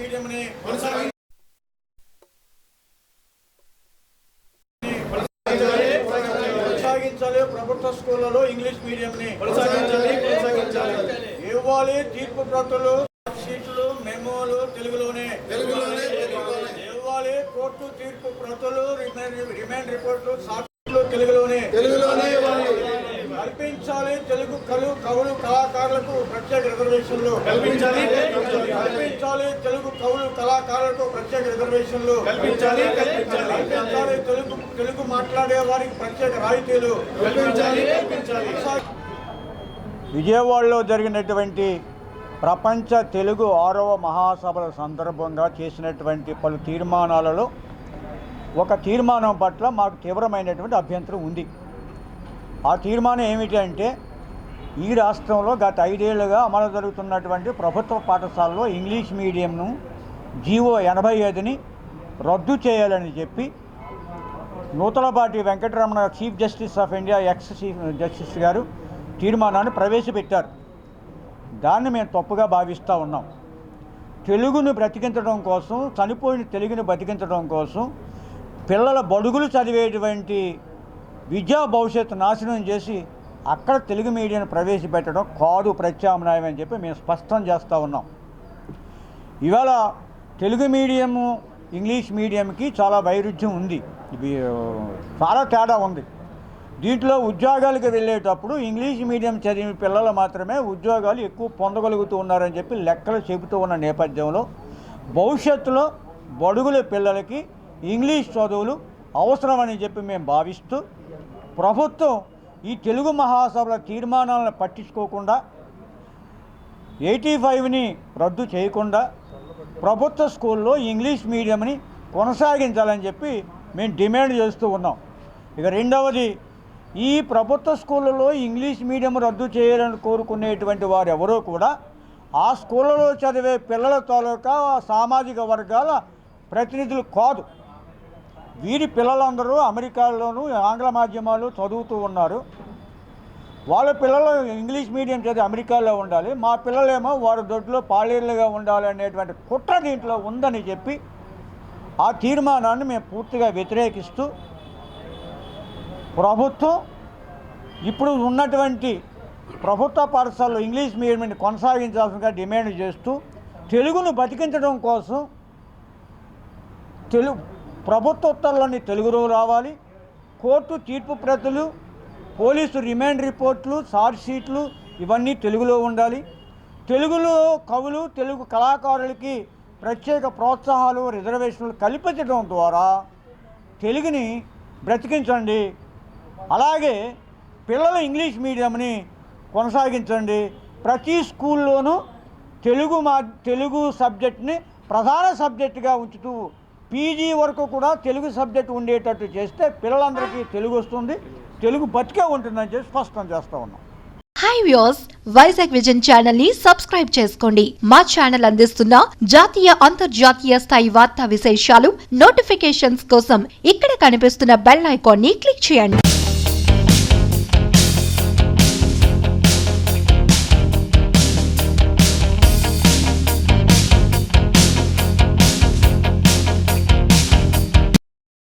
మీడియంని కొనసాగించాలి ప్రభుత్వ స్కూళ్ళలో ఇంగ్లీష్ మీడియంని ఇవ్వాలి తీర్పు ప్రతులు షీట్లు మెమోలు తెలుగులోనే. ఇవ్వాలి కోర్టు తీర్పు ప్రతులు రిమైండ్ రిపోర్ట్లు సాక్షులు తెలుగులోనే. కల్పించాలి తెలుగు కలు కవులు కళాకారులకు ప్రత్యేక రిజర్వేషన్లు. కల్పించాలి కల్పించాలి. తెలుగు కవులు కళాకారులకు ప్రత్యేక రిజర్వేషన్లు. కల్పించాలి కల్పించాలి. కల్పించాలి తెలుగు తెలుగు మాట్లాడే వారికి ప్రత్యేక రాయితీలు. కల్పించాలి కల్పించాలి. విజయవాడలో జరిగినటువంటి ప్రపంచ తెలుగు ఆరవ మహాసభల సందర్భంగా చేసినటువంటి పలు తీర్మానాలలో ఒక తీర్మానం పట్ల మాకు తీవ్రమైనటువంటి అభ్యంతరం ఉంది. ఆ తీర్మానం ఏమిటి అంటే ఈ రాష్ట్రంలో గత ఐదేళ్ళుగా అమలు జరుగుతున్నటువంటి ప్రభుత్వ పాఠశాలలో ఇంగ్లీష్ మీడియంను జీవో ఎనభై ఐదుని రద్దు చేయాలని చెప్పి Nuthalapati Venkataramana chief justice of India ex chief justice garu తీర్మానాన్ని ప్రవేశపెట్టారు. దాన్ని మేము తప్పుగా భావిస్తూ ఉన్నాం. తెలుగును బ్రతికించడం కోసం చనిపోయిన తెలుగుని బతికించడం కోసం పిల్లల బడుగులు చదివేటువంటి విద్యా భవిష్యత్తు నాశనం చేసి అక్కడ తెలుగు మీడియాను ప్రవేశపెట్టడం కాదు ప్రత్యామ్నాయం అని చెప్పి మేము స్పష్టం చేస్తూ ఉన్నాం. ఇవాళ తెలుగు మీడియము ఇంగ్లీష్ మీడియంకి చాలా వైరుధ్యం ఉంది. ఇవి చాలా తేడా ఉంది. దీంట్లో ఉద్యోగాలకు వెళ్ళేటప్పుడు ఇంగ్లీష్ మీడియం చదివిన పిల్లలు మాత్రమే ఉద్యోగాలు ఎక్కువ పొందగలుగుతూ ఉన్నారని చెప్పి లెక్కలు చెబుతూ ఉన్న నేపథ్యంలో భవిష్యత్తులో బడుగుల పిల్లలకి ఇంగ్లీష్ చదువులు అవసరమని చెప్పి మేము భావిస్తూ ప్రభుత్వం ఈ తెలుగు మహాసభల తీర్మానాలను పట్టించుకోకుండా ఎయిటీ ఫైవ్ని రద్దు చేయకుండా ప్రభుత్వ స్కూల్లో ఇంగ్లీష్ మీడియంని కొనసాగించాలని చెప్పి మేము డిమాండ్ చేస్తూ ఉన్నాం. ఇక రెండవది ఈ ప్రభుత్వ స్కూళ్ళలో ఇంగ్లీష్ మీడియం రద్దు చేయాలని కోరుకునేటువంటి వారు ఎవరో కూడా ఆ స్కూళ్ళలో చదివే పిల్లల తాలూకా సామాజిక వర్గాల ప్రతినిధులు కాదు. వీరి పిల్లలందరూ అమెరికాలోనూ ఆంగ్ల మాధ్యమాలు చదువుతూ ఉన్నారు. వాళ్ళ పిల్లలు ఇంగ్లీష్ మీడియం చదివి అమెరికాలో ఉండాలి. మా పిల్లలేమో వారి దొడ్లో పాలేళ్ళుగా ఉండాలి అనేటువంటి కుట్ర దీంట్లో ఉందని చెప్పి ఆ తీర్మానాన్ని మేము పూర్తిగా వ్యతిరేకిస్తూ ప్రభుత్వం ఇప్పుడు ఉన్నటువంటి ప్రభుత్వ పాఠశాలలో ఇంగ్లీష్ మీడియంని కొనసాగించాల్సిందిగా డిమాండ్ చేస్తూ తెలుగును బతికించడం కోసం తెలుగు ప్రభుత్వ ఉత్తర్వులన్నీ తెలుగులో రావాలి. కోర్టు తీర్పు ప్రతులు పోలీసు రిమాండ్ రిపోర్ట్లు చార్జ్ షీట్లు ఇవన్నీ తెలుగులో ఉండాలి. తెలుగులో కవులు తెలుగు కళాకారులకి ప్రత్యేక ప్రోత్సాహాలు రిజర్వేషన్లు కల్పించడం ద్వారా తెలుగుని బ్రతికించండి. అలాగే పిల్లలు ఇంగ్లీష్ మీడియంని కొనసాగించండి. ప్రతి స్కూల్లోనూ తెలుగు మా తెలుగు సబ్జెక్ట్ని ప్రధాన సబ్జెక్టుగా ఉంచుతూ పీజీ వరకు కూడా తెలుగు సబ్జెక్ట్ ఉండేటట్టు చేస్తే పిల్లలందరికీ తెలుగు వస్తుంది తెలుగు బతికే ఉంటుందని చెప్పి స్పష్టం చేస్తూ ఉన్నాం. హాయ్ వ్యూస్ వైజాగ్ విజన్ ఛానల్ని సబ్స్క్రైబ్ చేసుకోండి. మా ఛానల్ అందిస్తున్న జాతీయ అంతర్జాతీయ స్థాయి వార్తా విశేషాలు నోటిఫికేషన్స్ కోసం ఇక్కడ కనిపిస్తున్న బెల్ ఐకాన్ని క్లిక్ చేయండి.